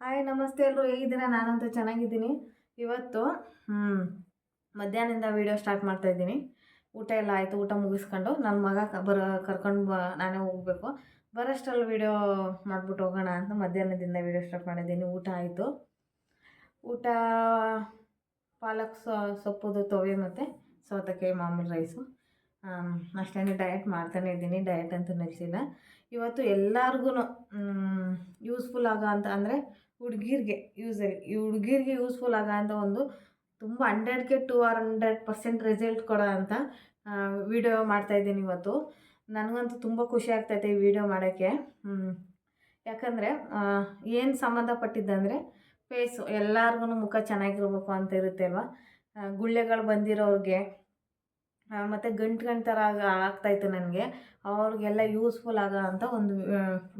Hi, ನಮಸ್ತೆ ಎಲ್ಲರೂ ಹೇಗಿದ್ದೀರಾ? ನಾನಂತೂ ಚೆನ್ನಾಗಿದ್ದೀನಿ. ಇವತ್ತು ಮಧ್ಯಾಹ್ನದಿಂದ ವೀಡಿಯೋ ಸ್ಟಾರ್ಟ್ ಮಾಡ್ತಾ ಇದ್ದೀನಿ. ಊಟ ಎಲ್ಲ ಆಯಿತು. ಊಟ ಮುಗಿಸ್ಕೊಂಡು ನನ್ನ ಮಗ ಬರ ಕರ್ಕೊಂಡು ಬ ನಾನೇ ಹೋಗಬೇಕು. ಬರೋಷ್ಟರಲ್ಲಿ ವೀಡಿಯೋ ಮಾಡ್ಬಿಟ್ಟು ಹೋಗೋಣ ಅಂತ ಮಧ್ಯಾಹ್ನದಿಂದ ವೀಡಿಯೋ ಸ್ಟಾರ್ಟ್ ಮಾಡಿದ್ದೀನಿ. ಊಟ ಆಯಿತು. ಊಟ, ಪಾಲಕ್ ಸೊಪ್ಪುದು ತೊವೆ ಮತ್ತು ಸೌತೆಕಾಯಿ ಮಾಮೂಲಿ ರೈಸು ಅಷ್ಟೇ ಡಯಟ್ ಮಾಡ್ತಾನೆ ಇದ್ದೀನಿ. ಡಯಟ್ ಅಂತ ನಿಲ್ಲಿಸಿಲ್ಲ ಇವತ್ತು ಎಲ್ಲರಿಗೂ ಯೂಸ್ಫುಲ್ ಆಗೋ ಅಂತ ಅಂದರೆ ಹುಡುಗಿರಿಗೆ ಯೂಸ್ ಈ ಹುಡುಗಿರ್ಗೆ ಯೂಸ್ಫುಲ್ ಆಗೋಂಥ ಒಂದು ತುಂಬ ಹಂಡ್ರೆಡ್ಗೆ to or hundred percent result ಕೊಡೋ ಅಂತ ವಿಡಿಯೋ ಮಾಡ್ತಾಯಿದ್ದೀನಿ ಇವತ್ತು. ನನಗಂತೂ ತುಂಬ ಖುಷಿ ಆಗ್ತೈತೆ ಈ ವಿಡಿಯೋ ಮಾಡೋಕ್ಕೆ. ಯಾಕಂದರೆ ಏನು ಸಂಬಂಧಪಟ್ಟಿದ್ದಂದರೆ ಫೇಸು ಎಲ್ಲರಿಗೂ ಮುಖ ಚೆನ್ನಾಗಿರ್ಬೇಕು ಅಂತ ಇರುತ್ತೆ ಅಲ್ವಾ ಗುಳ್ಳೆಗಳು ಬಂದಿರೋರಿಗೆ ಮತ್ತು ಗಂಟು ಗಂಟು ಥರ ಆಗ ಆಗ್ತಾಯಿತ್ತು ನನಗೆ. ಅವ್ರಿಗೆಲ್ಲ ಯೂಸ್ಫುಲ್ ಆಗೋ ಅಂತ ಒಂದು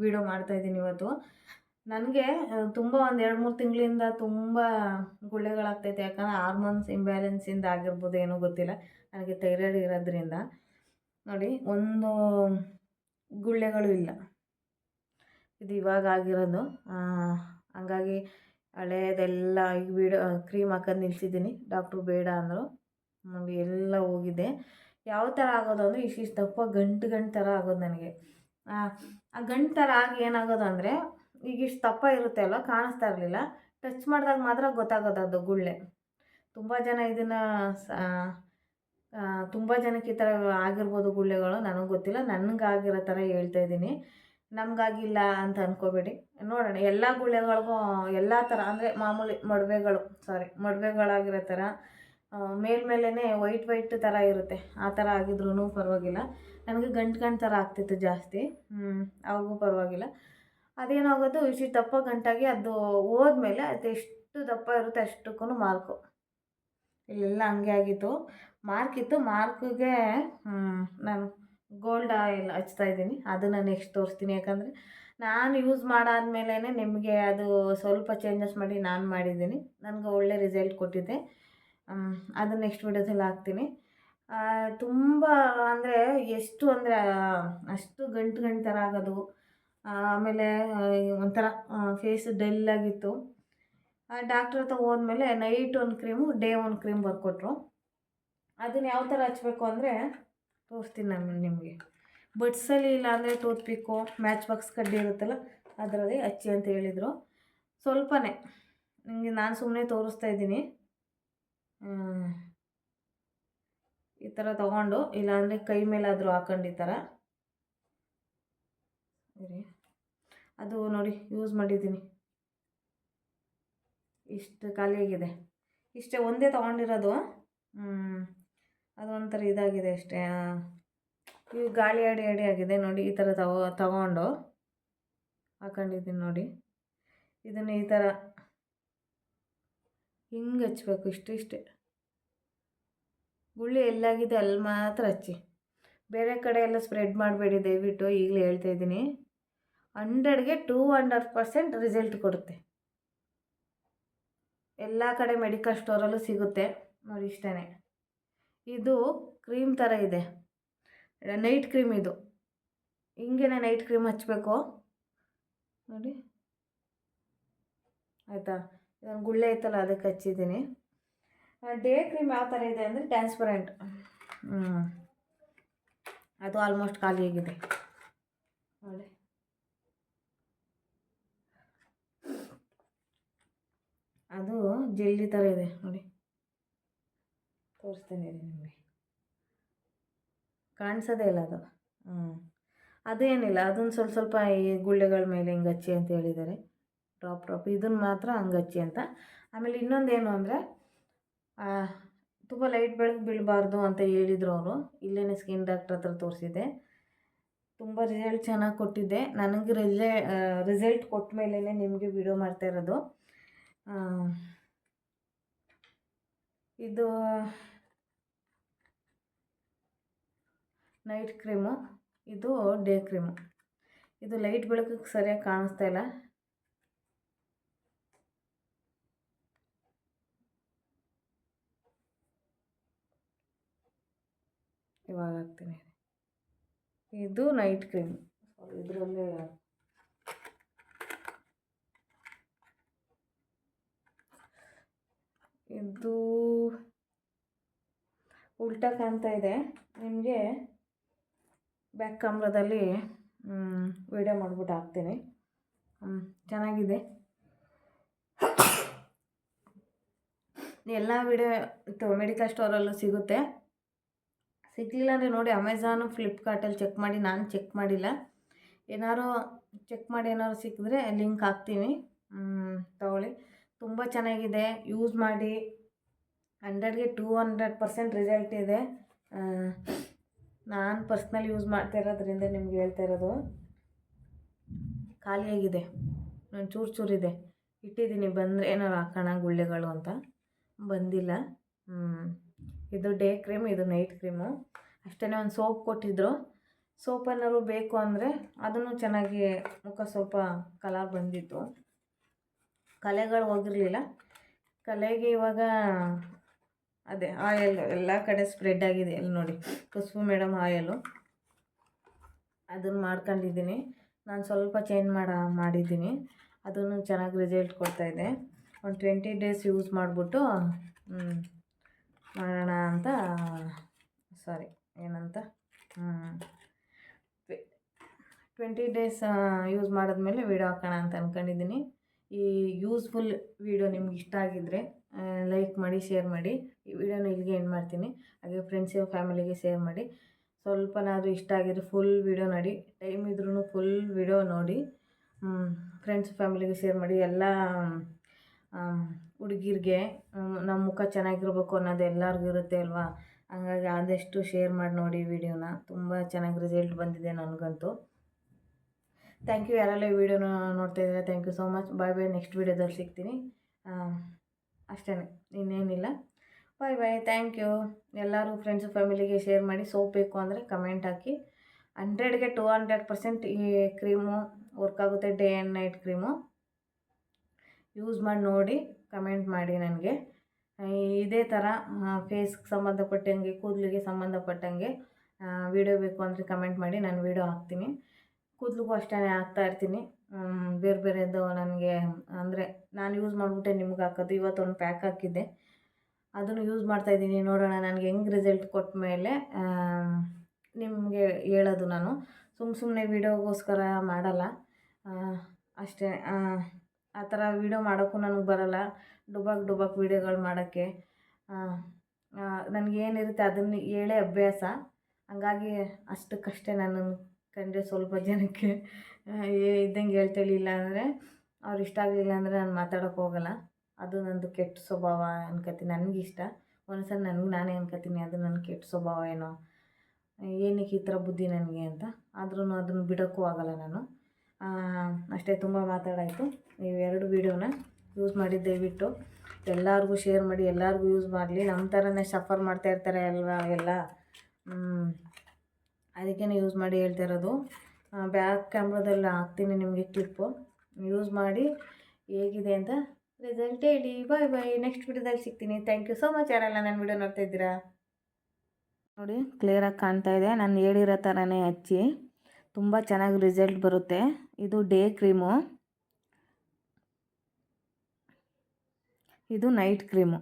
ವಿಡಿಯೋ ಮಾಡ್ತಾಯಿದ್ದೀನಿ ಇವತ್ತು. ನನಗೆ ತುಂಬ ಒಂದು ಎರಡು ಮೂರು ತಿಂಗಳಿಂದ ತುಂಬ ಗುಳ್ಳೆಗಳಾಗ್ತೈತೆ. ಯಾಕಂದರೆ ಹಾರ್ಮೋನ್ಸ್ ಇಂಬ್ಯಾಲೆನ್ಸಿಂದ ಆಗಿರ್ಬೋದು ಏನೋ ಗೊತ್ತಿಲ್ಲ. ನನಗೆ ಥೈರಾಯ್ಡ್ ಇರೋದ್ರಿಂದ. ನೋಡಿ, ಒಂದು ಗುಳ್ಳೆಗಳು ಇಲ್ಲ. ಇದು ಇವಾಗ ಆಗಿರೋದು. ಹಂಗಾಗಿ ಹಳೆಯದೆಲ್ಲ ಈಗ ವಿಡಿಯೋ ಕ್ರೀಮ್ ಹಾಕೋದು ನಿಲ್ಸಿದ್ದೀನಿ. ಡಾಕ್ಟ್ರು ಬೇಡ ಅಂದರು. ನೋಡಿ, ಎಲ್ಲ ಹೋಗಿದೆ. ಯಾವ ಥರ ಆಗೋದು ಅಂದರೆ ಇಷ್ಟಿಷ್ಟು ದಪ್ಪ ಗಂಟು ಗಂಟು ಥರ ಆಗೋದು ನನಗೆ. ಆ ಗಂಟು ಥರ ಆಗಿ ಏನಾಗೋದು ಅಂದರೆ ಈಗ ಇಷ್ಟು ದಪ್ಪ ಇರುತ್ತೆ ಅಲ್ವ? ಕಾಣಿಸ್ತಾ ಇರಲಿಲ್ಲ. ಟಚ್ ಮಾಡಿದಾಗ ಮಾತ್ರ ಗೊತ್ತಾಗೋದು ಅದು ಗುಳ್ಳೆ. ತುಂಬ ಜನ ಇದನ್ನು ತುಂಬ ಜನಕ್ಕೆ ಈ ಥರ ಆಗಿರ್ಬೋದು ಗುಳ್ಳೆಗಳು. ನನಗೆ ಗೊತ್ತಿಲ್ಲ. ನನಗಾಗಿರೋ ಥರ ಹೇಳ್ತಾ ಇದ್ದೀನಿ. ನಮಗಾಗಿಲ್ಲ ಅಂತ ಅಂದ್ಕೋಬೇಡಿ ನೋಡೋಣ. ಎಲ್ಲ ಗುಳ್ಳೆಗಳಿಗೂ ಎಲ್ಲ ಥರ ಅಂದರೆ ಮಾಮೂಲಿ ಮಡುವೆಗಳು ಸಾರಿ ಮಡುವೆಗಳಾಗಿರೋ ಥರ ಮೇಲ್ಮೇಲೇ ವೈಟ್ ವೈಟ್ ಥರ ಇರುತ್ತೆ. ಆ ಥರ ಆಗಿದ್ರೂ ಪರವಾಗಿಲ್ಲ. ನನಗೆ ಗಂಟು ಗಂಟು ಥರ ಆಗ್ತಿತ್ತು ಜಾಸ್ತಿ. ಅವ್ರಿಗೂ ಪರವಾಗಿಲ್ಲ. ಅದೇನಾಗೋದು ಇಷ್ಟು ದಪ್ಪ ಗಂಟಾಗಿ ಅದು ಹೋದ್ಮೇಲೆ ಅದು ಎಷ್ಟು ದಪ್ಪ ಇರುತ್ತೆ ಅಷ್ಟಕ್ಕೂ ಮಾರ್ಕು. ಇಲ್ಲೆಲ್ಲ ಹಂಗೆ ಆಗಿತ್ತು. ಮಾರ್ಕ್ ಇತ್ತು. ಮಾರ್ಕಿಗೆ ನಾನು ಗೋಲ್ಡ್ ಆಯಿಲ್ ಹಚ್ತಾ ಇದ್ದೀನಿ. ಅದನ್ನು ನೆಕ್ಸ್ಟ್ ತೋರಿಸ್ತೀನಿ. ಯಾಕಂದರೆ ನಾನು ಯೂಸ್ ಮಾಡಾದ್ಮೇಲೇ ನಿಮಗೆ ಅದು ಸ್ವಲ್ಪ ಚೇಂಜಸ್ ಮಾಡಿ ನಾನು ಮಾಡಿದ್ದೀನಿ. ನನಗೆ ಒಳ್ಳೆ ರಿಸಲ್ಟ್ ಕೊಟ್ಟಿದ್ದೆ. ಅದು ನೆಕ್ಸ್ಟ್ ವಿಡಿಯೋದಲ್ಲಿ ಹಾಕ್ತೀನಿ. ತುಂಬ ಅಂದರೆ ಎಷ್ಟು ಅಂದರೆ ಅಷ್ಟು ಗಂಟು ಗಂಟು ಥರ ಆಗೋದು. ಆಮೇಲೆ ಒಂಥರ ಫೇಸ್ ಡಲ್ ಆಗಿತ್ತು. ಡಾಕ್ಟ್ರ್ ಹತ್ರ ಹೋದ್ಮೇಲೆ ನೈಟ್ ಒಂದು ಕ್ರೀಮು ಡೇ ಒಂದು ಕ್ರೀಮ್ ಬರ್ಕೊಟ್ರು. ಅದನ್ನು ಯಾವ ಥರ ಹಚ್ಬೇಕು ಅಂದರೆ, ತೋರಿಸ್ತೀನಿ ನಾನು ನಿಮಗೆ. ಬಡ್ಸಲ್ಲಿ ಇಲ್ಲ ಅಂದರೆ ಟೂತ್ ಪಿಕ್ಕು ಮ್ಯಾಚ್ ಬಾಕ್ಸ್ ಕಡ್ಡಿ ಇರುತ್ತಲ್ಲ, ಅದರಲ್ಲಿ ಹಚ್ಚಿ ಅಂತ ಹೇಳಿದರು. ಸ್ವಲ್ಪನೇ. ನಿಮಗೆ ನಾನು ಸುಮ್ಮನೆ ತೋರಿಸ್ತಾ ಇದ್ದೀನಿ. ಈ ಥರ ತೊಗೊಂಡು, ಇಲ್ಲಾಂದರೆ ಕೈ ಮೇಲಾದರೂ ಹಾಕೊಂಡು ಈ ಥರ ಅದು ನೋಡಿ ಯೂಸ್ ಮಾಡಿದ್ದೀನಿ. ಇಷ್ಟು ಖಾಲಿಯಾಗಿದೆ ಇಷ್ಟೇ ಒಂದೇ ತೊಗೊಂಡಿರೋದು. ಒಂಥರ ಇದಾಗಿದೆ ಅಷ್ಟೇ. ಇವು ಗಾಳಿ ಅಡಿ ಅಡಿ ಆಗಿದೆ. ನೋಡಿ, ಈ ಥರ ತಗೋ, ತಗೊಂಡು ಹಾಕೊಂಡಿದ್ದೀನಿ ನೋಡಿ. ಇದನ್ನು ಈ ಥರ ಹಿಂಗೆ ಹಚ್ಬೇಕು, ಇಷ್ಟು, ಇಷ್ಟೇ. ಗುಳ್ಳಿ ಎಲ್ಲಾಗಿದೆ, ಅಲ್ಲಿ ಮಾತ್ರ ಹಚ್ಚಿ. ಬೇರೆ ಕಡೆ ಎಲ್ಲ ಸ್ಪ್ರೆಡ್ ಮಾಡಬೇಡಿ ದಯವಿಟ್ಟು, ಈಗಲೇ ಹೇಳ್ತಾ ಇದ್ದೀನಿ. ಹಂಡ್ರೆಡ್ಗೆ ಟೂ ಹಂಡ್ರೆಡ್ ಪರ್ಸೆಂಟ್ ರಿಸಲ್ಟ್ ಕೊಡುತ್ತೆ. ಎಲ್ಲ ಕಡೆ ಮೆಡಿಕಲ್ ಸ್ಟೋರಲ್ಲೂ ಸಿಗುತ್ತೆ. ನೋಡಿ ಇಷ್ಟೇ ಇದು ಕ್ರೀಮ್ ಥರ ಇದೆ. ನೈಟ್ ಕ್ರೀಮ್ ಇದು. ಹಿಂಗೇನೆ ನೈಟ್ ಕ್ರೀಮ್ ಹಚ್ಚಬೇಕು ನೋಡಿ. ಆಯಿತಾ? ಇದೊಂದು ಗುಳ್ಳೆ ಐತಲ್ಲ, ಅದಕ್ಕೆ ಹಚ್ಚಿದ್ದೀನಿ. ಡೇ ಕ್ರೀಮ್ ಯಾವ ಥರ ಇದೆ ಅಂದರೆ ಟ್ರಾನ್ಸ್ಪರೆಂಟ್. ಅದು ಆಲ್ಮೋಸ್ಟ್ ಖಾಲಿಯಾಗಿದೆ ನೋಡಿ ಅದು ಜೆಲ್ಲಿ ಥರ ಇದೆ ನೋಡಿ. ತೋರಿಸ್ತೇನೆ ನಿಮಗೆ. ಕಾಣಿಸೋದೇ ಇಲ್ಲ ಅದು. ಹ್ಞೂ ಅದೇನಿಲ್ಲ ಅದನ್ನು ಸ್ವಲ್ಪ ಸ್ವಲ್ಪ ಈ ಗುಳ್ಳೆಗಳ ಮೇಲೆ ಹಿಂಗೆ ಹಚ್ಚಿ ಅಂತ ಹೇಳಿದ್ದಾರೆ. ಡ್ರಾಪ್ ಡ್ರಾಪ್ ಇದನ್ನು ಮಾತ್ರ ಹಂಗೆ ಹಚ್ಚಿ ಅಂತ. ಆಮೇಲೆ ಇನ್ನೊಂದೇನು ಅಂದರೆ ತುಂಬ ಲೈಟ್ ಬೆಳಕು ಬೀಳಬಾರ್ದು ಅಂತ ಹೇಳಿದರು ಅವರು. ಇಲ್ಲೇ ಸ್ಕಿನ್ ಡಾಕ್ಟ್ರ್ ಹತ್ರ ತೋರಿಸಿದ್ದೆ. ತುಂಬ ರಿಸಲ್ಟ್ ಚೆನ್ನಾಗಿ ಕೊಟ್ಟಿದ್ದೆ. ನನಗೆ ರಿಸೆ ರಿಸಲ್ಟ್ ಕೊಟ್ಟ ಮೇಲೇ ನಿಮಗೆ ವಿಡಿಯೋ ಮಾಡ್ತಾ ಇರೋದು. ಇದು ನೈಟ್ ಕ್ರೀಮು ಇದು ಡೇ ಕ್ರೀಮು ಇದು ಲೈಟ್ ಬೆಳಕಿಗೆ ಸರಿಯಾಗಿ ಕಾಣಿಸ್ತಾ ಇಲ್ಲ. ಇವಾಗ ಹಾಕ್ತೀನಿ. ಇದು ನೈಟ್ ಕ್ರೀಮ್ ಇದರಲ್ಲೇ ಇದು ಉಲ್ಟಾ ಕಾಣ್ತಾ ಇದೆ. ನಿಮಗೆ ಬ್ಯಾಕ್ ಕ್ಯಾಮ್ರಾದಲ್ಲಿ ವಿಡಿಯೋ ಮಾಡಿಬಿಟ್ಟು ಹಾಕ್ತೀನಿ. ಚೆನ್ನಾಗಿದೆ. ಎಲ್ಲ ವಿಡಿಯೋ ಇದು ಮೆಡಿಕಲ್ ಸ್ಟೋರಲ್ಲೂ ಸಿಗುತ್ತೆ. ಸಿಗಲಿಲ್ಲ ಅಂದರೆ ನೋಡಿ ಅಮೆಝಾನು ಫ್ಲಿಪ್ಕಾರ್ಟಲ್ಲಿ ಚೆಕ್ ಮಾಡಿ, ನಾನು ಚೆಕ್ ಮಾಡಿಲ್ಲ. ಏನಾರು ಚೆಕ್ ಮಾಡಿ ಏನಾದ್ರು ಸಿಕ್ಕಿದ್ರೆ ಲಿಂಕ್ ಹಾಕ್ತೀನಿ. ತಗೊಳ್ಳಿ. ತುಂಬ ಚೆನ್ನಾಗಿದೆ. ಯೂಸ್ ಮಾಡಿ. ಹಂಡ್ರೆಡ್ಗೆ ಟೂ ಹಂಡ್ರೆಡ್ ಪರ್ಸೆಂಟ್ ರಿಸಲ್ಟ್ ಇದೆ. ನಾನು ಪರ್ಸ್ನಲ್ ಯೂಸ್ ಮಾಡ್ತಾ ಇರೋದ್ರಿಂದ ನಿಮ್ಗೆ ಹೇಳ್ತಾ ಇರೋದು. ಖಾಲಿಯಾಗಿದೆ ನಾನು ಚೂರು ಚೂರಿದೆ ಇಟ್ಟಿದ್ದೀನಿ, ಬಂದರೆ ಏನಾರು ಹಾಕೋಣ ಗುಳ್ಳೆಗಳು ಅಂತ. ಬಂದಿಲ್ಲ. ಇದು ಡೇ ಕ್ರೀಮ್, ಇದು ನೈಟ್ ಕ್ರೀಮು. ಅಷ್ಟೇ ಒಂದು ಸೋಪ್ ಕೊಟ್ಟಿದ್ದರು ಸೋಪ್ ಏನಾದ್ರು ಬೇಕು ಅಂದರೆ ಅದನ್ನು ಚೆನ್ನಾಗಿ ಮುಖ ಸ್ವಲ್ಪ ಕಲರ್ ಬಂದಿತ್ತು. ಕಲೆಗಳು ಹೋಗಿರಲಿಲ್ಲ. ಕಲೆಗೆ ಇವಾಗ ಅದೇ ಆಯಲ್ ಎಲ್ಲ ಕಡೆ ಸ್ಪ್ರೆಡ್ ಆಗಿದೆ. ಇಲ್ಲಿ ನೋಡಿ, ಕುಸುಬು ಮೇಡಮ್ ಆಯಲು ಅದನ್ನು ಮಾಡ್ಕೊಂಡಿದ್ದೀನಿ. ನಾನು ಸ್ವಲ್ಪ ಚೇಂಜ್ ಮಾಡ, ಮಾಡಿದ್ದೀನಿ. ಅದನ್ನು ಚೆನ್ನಾಗಿ ರಿಸಲ್ಟ್ ಇದೆ. ಒಂದು ಟ್ವೆಂಟಿ ಡೇಸ್ ಯೂಸ್ ಮಾಡಿಬಿಟ್ಟು ಮಾಡೋಣ ಅಂತ ಸಾರಿ ಏನಂತ ಟ್ವೆಂಟಿ ಡೇಸ್ ಯೂಸ್ ಮಾಡಿದ್ಮೇಲೆ ವೀಡಿಯೋ ಹಾಕೋಣ ಅಂತ ಅಂದ್ಕೊಂಡಿದ್ದೀನಿ ಈ ಯೂಸ್ಫುಲ್ ವೀಡಿಯೋ ನಿಮ್ಗೆ ಇಷ್ಟ ಆಗಿದ್ದರೆ ಲೈಕ್ ಮಾಡಿ ಶೇರ್ ಮಾಡಿ ಈ ವಿಡಿಯೋನ ಇಲ್ಲಿಗೆ ಎಂಡ್ ಮಾಡ್ತೀನಿ. ಹಾಗೆ ಫ್ರೆಂಡ್ಸಿಗೆ ಫ್ಯಾಮಿಲಿಗೆ ಶೇರ್ ಮಾಡಿ. ಸ್ವಲ್ಪನಾದರೂ ಇಷ್ಟ ಆಗಿದ್ರೆ ಫುಲ್ ವಿಡಿಯೋ ನೋಡಿ. ಟೈಮ್ ಇದ್ರೂ ಫುಲ್ ವಿಡಿಯೋ ನೋಡಿ. ಫ್ರೆಂಡ್ಸ್ ಫ್ಯಾಮಿಲಿಗೆ ಶೇರ್ ಮಾಡಿ. ಎಲ್ಲ ಹುಡುಗಿರಿಗೆ ನಮ್ಮ ಮುಖ ಚೆನ್ನಾಗಿರ್ಬೇಕು ಅನ್ನೋದು ಎಲ್ಲರಿಗೂ ಇರುತ್ತೆ ಅಲ್ವಾ? ಹಂಗಾಗಿ ಆದಷ್ಟು ಶೇರ್ ಮಾಡಿ ನೋಡಿ ವಿಡಿಯೋನ ತುಂಬ ಚೆನ್ನಾಗಿ ರಿಸಲ್ಟ್ ಬಂದಿದೆ ನನಗಂತೂ. ಥ್ಯಾಂಕ್ ಯು ಯಾರೆಲ್ಲ ಈ ವಿಡಿಯೋನ ನೋಡ್ತಾ ಇದ್ದೀರಾ thank you so much bye bye next ವೀಡಿಯೋದಲ್ಲಿ ಸಿಗ್ತೀನಿ. ಅಷ್ಟೇ ಇನ್ನೇನಿಲ್ಲ. ಬಾಯ್ ಬಾಯ್ ಥ್ಯಾಂಕ್ ಯು ಎಲ್ಲರೂ ಫ್ರೆಂಡ್ಸು ಫ್ಯಾಮಿಲಿಗೆ ಶೇರ್ ಮಾಡಿ ಸೋಪ್ ಬೇಕು ಅಂದರೆ ಕಮೆಂಟ್ ಹಾಕಿ. ಹಂಡ್ರೆಡ್ಗೆ ಟೂ ಹಂಡ್ರೆಡ್ ಪರ್ಸೆಂಟ್ ಈ ಕ್ರೀಮು ವರ್ಕ್ ಆಗುತ್ತೆ day and night cream use ಮಾಡಿ ನೋಡಿ ಕಮೆಂಟ್ ಮಾಡಿ ನನಗೆ. ಇದೇ ಥರ ಫೇಸ್ಗೆ ಸಂಬಂಧಪಟ್ಟಂಗೆ, ಕೂದಲಿಗೆ ಸಂಬಂಧಪಟ್ಟಂಗೆ ವೀಡಿಯೋ ಬೇಕು ಅಂದರೆ ಕಮೆಂಟ್ ಮಾಡಿ, ನಾನು ವೀಡಿಯೋ ಹಾಕ್ತೀನಿ. ಕೂದಲಿಗೂ ಅಷ್ಟೇ ಹಾಕ್ತಾ ಇರ್ತೀನಿ. ಬೇರೆ ಬೇರೆದು ನನಗೆ. ಅಂದರೆ ನಾನು ಯೂಸ್ ಮಾಡಿಬಿಟ್ಟೆ ನಿಮ್ಗೆ ಹಾಕೋದು. ಇವತ್ತೊಂದು ಪ್ಯಾಕ್ ಹಾಕಿದ್ದೆ. ಅದನ್ನು ಯೂಸ್ ಮಾಡ್ತಾಯಿದ್ದೀನಿ ನೋಡೋಣ ನನಗೆ ಹೆಂಗೆ ರಿಸಲ್ಟ್ ಕೊಟ್ಟ ಮೇಲೆ ನಿಮಗೆ ಹೇಳೋದು ನಾನು. ಸುಮ್ಮ ಸುಮ್ಮನೆ ವೀಡಿಯೋಗೋಸ್ಕರ ಮಾಡಲ್ಲ. ಅಷ್ಟೇ. ಆ ಥರ ವೀಡಿಯೋ ಮಾಡೋಕ್ಕೂ ನನಗೆ ಬರೋಲ್ಲ. ಡುಬಾಕ್ ಡುಬಾಕ್ ವೀಡಿಯೋಗಳು ಮಾಡೋಕ್ಕೆ. ನನಗೇನಿರುತ್ತೆ ಅದನ್ನು ಹೇಳೇ ಅಭ್ಯಾಸ. ಹಂಗಾಗಿ ಅಷ್ಟಕ್ಕಷ್ಟೇ ನಾನು ಕಂಡೆ ಸ್ವಲ್ಪ ಜನಕ್ಕೆ ಇದ್ದಂಗೆ ಹೇಳ್ತೇಳಿ ಇಲ್ಲ ಅಂದರೆ ಅವ್ರು ಇಷ್ಟ ಆಗಲಿಲ್ಲ ಅಂದರೆ ನಾನು ಮಾತಾಡೋಕೆ ಹೋಗಲ್ಲ. ಅದು ನಂದು ಕೆಟ್ಟ ಸ್ವಭಾವ ಅನ್ಕೋತೀನಿ ನನಗಿಷ್ಟ ಒಂದ್ಸಲ ನನಗೆ ನಾನೇ ಅನ್ಕೋತೀನಿ ಅದು ನನ್ನ ಕೆಟ್ಟ ಸ್ವಭಾವ ಏನೋ. ಏನಕ್ಕೆ ಈ ಥರ ಬುದ್ಧಿ ನನಗೆ ಅಂತ. ಆದ್ರೂ ಅದನ್ನು ಬಿಡೋಕ್ಕೂ ಆಗಲ್ಲ ನಾನು. ಅಷ್ಟೇ ತುಂಬ ಮಾತಾಡಾಯಿತು. ನೀವು ಎರಡು ವೀಡಿಯೋನ ಯೂಸ್ ಮಾಡಿ, ದಯವಿಟ್ಟು ಎಲ್ಲರಿಗೂ ಶೇರ್ ಮಾಡಿ, ಎಲ್ಲರಿಗೂ ಯೂಸ್ ಮಾಡಲಿ. ನಮ್ಮ ಥರನೇ ಸಫರ್ ಮಾಡ್ತಾಯಿರ್ತಾರೆ ಅಲ್ವಾ ಎಲ್ಲ? ಅದಕ್ಕೇ ಯೂಸ್ ಮಾಡಿ ಹೇಳ್ತಾ ಇರೋದು. ಬ್ಯಾಕ್ ಕ್ಯಾಮ್ರಾದಲ್ಲಿ ಹಾಕ್ತೀನಿ ನಿಮಗೆ ಕ್ಲಿಪ್ಪು ಯೂಸ್ ಮಾಡಿ ಹೇಗಿದೆ ಅಂತ ರಿಸಲ್ಟ್ ಹೇಳಿ. ಬಾಯ್ ಬಾಯ್ ನೆಕ್ಸ್ಟ್ ವಿಡಿಯೋದಲ್ಲಿ ಸಿಗ್ತೀನಿ. ಥ್ಯಾಂಕ್ ಯು ಸೋ ಮಚ್ ಯಾರೆಲ್ಲ ನನ್ನ ವಿಡಿಯೋ ನೋಡ್ತಾ ಇದ್ದೀರಾ? ನೋಡಿ ಕ್ಲಿಯರಾಗಿ ಕಾಣ್ತಾ ಇದೆ. ನಾನು ಹೇಳಿರೋ ಥರನೇ ಹಚ್ಚಿ. ತುಂಬ ಚೆನ್ನಾಗಿ ರಿಸಲ್ಟ್ ಬರುತ್ತೆ. ಇದು ಡೇ ಕ್ರೀಮು ಇದು ನೈಟ್ ಕ್ರೀಮು